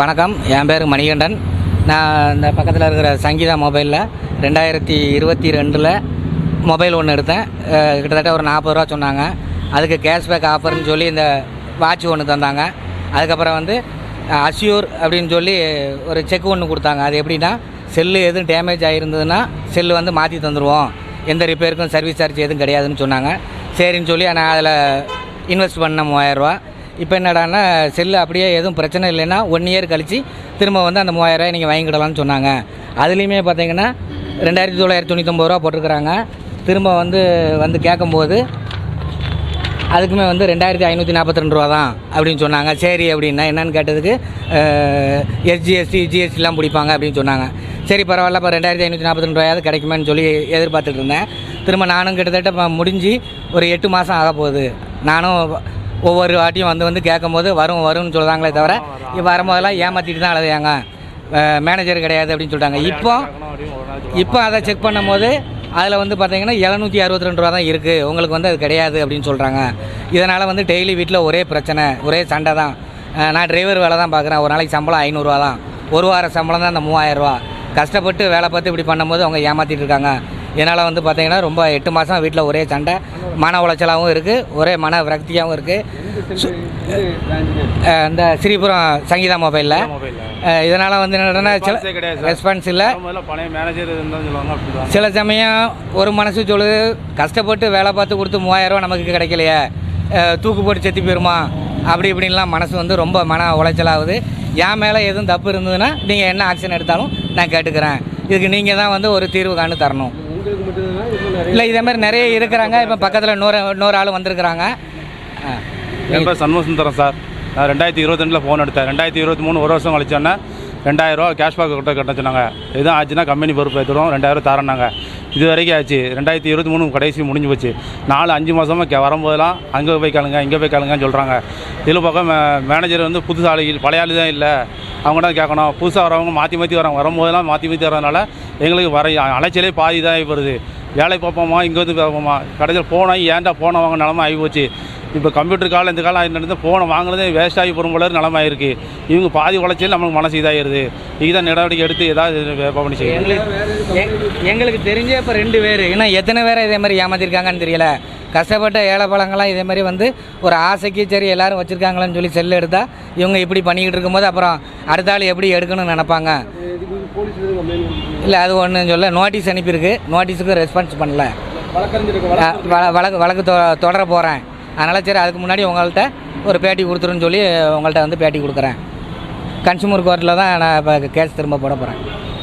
வணக்கம். என் பேர் மணிகண்டன். நான் இந்த பக்கத்தில் இருக்கிற சங்கீதா மொபைலில் ரெண்டாயிரத்தி இருபத்தி ரெண்டில் மொபைல் ஒன்று எடுத்தேன். கிட்டத்தட்ட ஒரு நாற்பது ரூபா சொன்னாங்க. அதுக்கு கேஷ்பேக் ஆஃபர்னு சொல்லி இந்த வாட்ச் ஒன்று தந்தாங்க. அதுக்கப்புறம் வந்து அஷ்யூர் அப்படின்னு சொல்லி ஒரு செக் ஒன்று கொடுத்தாங்க. அது எப்படின்னா செல்லு எதுவும் டேமேஜ் ஆகிருந்ததுன்னா செல்லு வந்து மாற்றி தந்துடுவோம் எந்த ரிப்பேருக்கும் சர்வீஸ் சார்ஜ் எதுவும் கிடையாதுன்னு சொன்னாங்க. சரின்னு சொல்லி நான் அதில் இன்வெஸ்ட் பண்ண மூவாயிரரூவா இப்போ என்னடான்னா செல்லு அப்படியே எதுவும் பிரச்சனை இல்லைன்னா ஒன் இயர் கழித்து திரும்ப வந்து அந்த மூவாயிரரூவா நீங்கள் வாங்கிக்கிடலாம்னு சொன்னாங்க. அதுலேயுமே பார்த்தீங்கன்னா ரெண்டாயிரத்தி தொள்ளாயிரத்தி தொண்ணூற்றொம்பது ரூபா போட்டிருக்கிறாங்க. திரும்ப வந்து வந்து கேட்கும்போது அதுக்குமே வந்து ரெண்டாயிரத்தி ஐநூற்றி நாற்பத்தி ரெண்டு ரூபா தான் அப்படின்னு சொன்னாங்க. சரி அப்படின்னா என்னன்னு கேட்டதுக்கு எஸ்ஜிஎஸ்டி ஜிஎஸ்டிலாம் பிடிப்பாங்க அப்படின்னு சொன்னாங்க. சரி பரவாயில்ல இப்போ ரெண்டாயிரத்தி ஐநூற்றி நாற்பத்தி ரெண்டு ரூபாயாவது கிடைக்குமேன்னு சொல்லி எதிர்பார்த்துட்டு இருந்தேன். திரும்ப நானும் கிட்டத்தட்ட இப்போ முடிஞ்சு ஒரு எட்டு மாதம் ஆக போகுது நானும் ஒவ்வொரு வாட்டியும் வந்து வந்து கேட்கும்போது வரும் வரும்னு சொல்கிறாங்களே தவிர இப்போ வரும்போதெல்லாம் ஏமாற்றிட்டு தான் அழுதையாங்க மேனேஜர் கிடையாது அப்படின்னு சொல்லிட்டாங்க இப்போ இப்போ அதை செக் பண்ணும்போது அதில் வந்து பார்த்தீங்கன்னா எழுநூற்றி அறுபத்தி ரெண்டு ரூபா தான் இருக்குது உங்களுக்கு வந்து அது கிடையாது அப்படின்னு சொல்கிறாங்க இதனால் வந்து டெய்லி வீட்டில் ஒரே பிரச்சனை ஒரே சண்டை தான். நான் டிரைவர் வேலை தான் பார்க்குறேன் ஒரு நாளைக்கு சம்பளம் ஐநூறுரூவா தான் ஒரு வார சம்பளம் தான் அந்த மூவாயிரரூவா கஷ்டப்பட்டு வேலை பார்த்து இப்படி பண்ணும்போது அவங்க ஏமாற்றிட்டு இருக்காங்க. இதனால் வந்து பார்த்தீங்கன்னா ரொம்ப எட்டு மாதம் வீட்டில் ஒரே சண்டை. மன உளைச்சலாகவும் இருக்குது ஒரே மன விரக்தியாகவும் இருக்குது இந்த ஸ்ரீபுரம் சங்கீதா மொபைலில். இதனால் வந்து என்னன்னா சில. ரெஸ்பான்ஸ் இல்லை. சில சமயம் ஒரு மனசு சொல்லுது கஷ்டப்பட்டு வேலை பார்த்து கொடுத்து மூவாயிரரூவா நமக்கு கிடைக்கலையே. தூக்கு போட்டு செத்து போயிருமா? அப்படி இப்படின்லாம் மனசு வந்து ரொம்ப மன உளைச்சலாகுது. என் மேலே எதுவும் தப்பு இருந்ததுன்னா நீங்கள் என்ன ஆக்ஷன் எடுத்தாலும் நான் கேட்டுக்கிறேன். இதுக்கு நீங்கள் தான் வந்து ஒரு தீர்வு காணு தரணும். இல்லை இதே மாதிரி நிறைய இருக்கிறாங்க. இப்போ பக்கத்தில் இன்னொரு இன்னொரு ஆள் வந்திருக்கிறாங்க. என் பேர் சண்முக சுந்தரம் சார். நான் ரெண்டாயிரத்தி இருபத்தெண்டில் ஃபோன் எடுத்தேன். ரெண்டாயிரத்தி இருபத்தி மூணு ஒரு வருஷம் கழிச்சோன்னே ரெண்டாயிரரூவா கேஷ்பேக் கிட்ட கட்ட சொன்னாங்க. எதுவும் ஆச்சுன்னா கம்பெனி பொறுப்பு எடுத்துடும். ரெண்டாயிரம் தரேன்னாங்க. இது வரைக்கும் ஆச்சு. ரெண்டாயிரத்தி இருபத்தி மூணு கடைசி முடிஞ்சு போச்சு. நாலு அஞ்சு மாதமாக வரும்போதெல்லாம் அங்கே போய் கேளுங்க இங்கே போய் கேளுங்கன்னு சொல்கிறாங்க இதில் பக்கம் மேனேஜர் வந்து புதுசு ஆளு இல்ல- பழைய ஆளு தான் இல்லை. அவங்க தான் கேட்கணும். புதுசாக வரவங்க மாற்றி மாற்றி வராங்க வரும்போதெல்லாம் மாற்றி மாற்றி வரதுனால எங்களுக்கு வர அலைச்சலே பாதி தான் ஆகி வருது வேலை பார்ப்போமா இங்கே வந்து பார்ப்போமா கடைசியில் போனால் ஏன்டா ஃபோனை வாங்க நிலமை ஆகி போச்சு. இப்போ கம்ப்யூட்டர் காலம் இந்த காலம் நடந்து ஃபோனை வாங்குறதே வேஸ்ட் ஆகி போகிற போல நிலமை இவங்க பாதி உழைச்சல் நம்மளுக்கு மனசு இதாகிடுது. இதுதான் நடவடிக்கை எடுத்து ஏதாவது பண்ணி செய்யணும் எங்களுக்கு தெரிஞ்ச இப்போ ரெண்டு பேர் இன்னும் எத்தனை பேரை இதே மாதிரி ஏமாத்திருக்காங்கன்னு தெரியல. கஷ்டப்பட்ட ஏழை பழங்கள்லாம் இதே மாதிரி வந்து ஒரு ஆசைக்கு சரி எல்லாரும் வச்சுருக்காங்களான்னு சொல்லி செல் எடுத்தால் இவங்க இப்படி பண்ணிக்கிட்டு இருக்கும்போது அப்புறம் அடுத்த ஆள் எப்படி எடுக்கணும்னு நினப்பாங்க? இல்லை அது ஒன்றும் சொல்ல நோட்டீஸ் அனுப்பியிருக்கு. நோட்டீஸுக்கு ரெஸ்பான்ஸ் பண்ணல. வழக்கு வழக்கு தொ தொடர போகிறேன் அதனால் சரி அதுக்கு முன்னாடி உங்கள்கிட்ட ஒரு பேட்டி கொடுத்துருன்னு சொல்லி உங்கள்கிட்ட வந்து பேட்டி கொடுக்குறேன். கன்சூமர் கோர்ட்டில் தான் நான் இப்போ கேஸ் திரும்ப போட போகிறேன்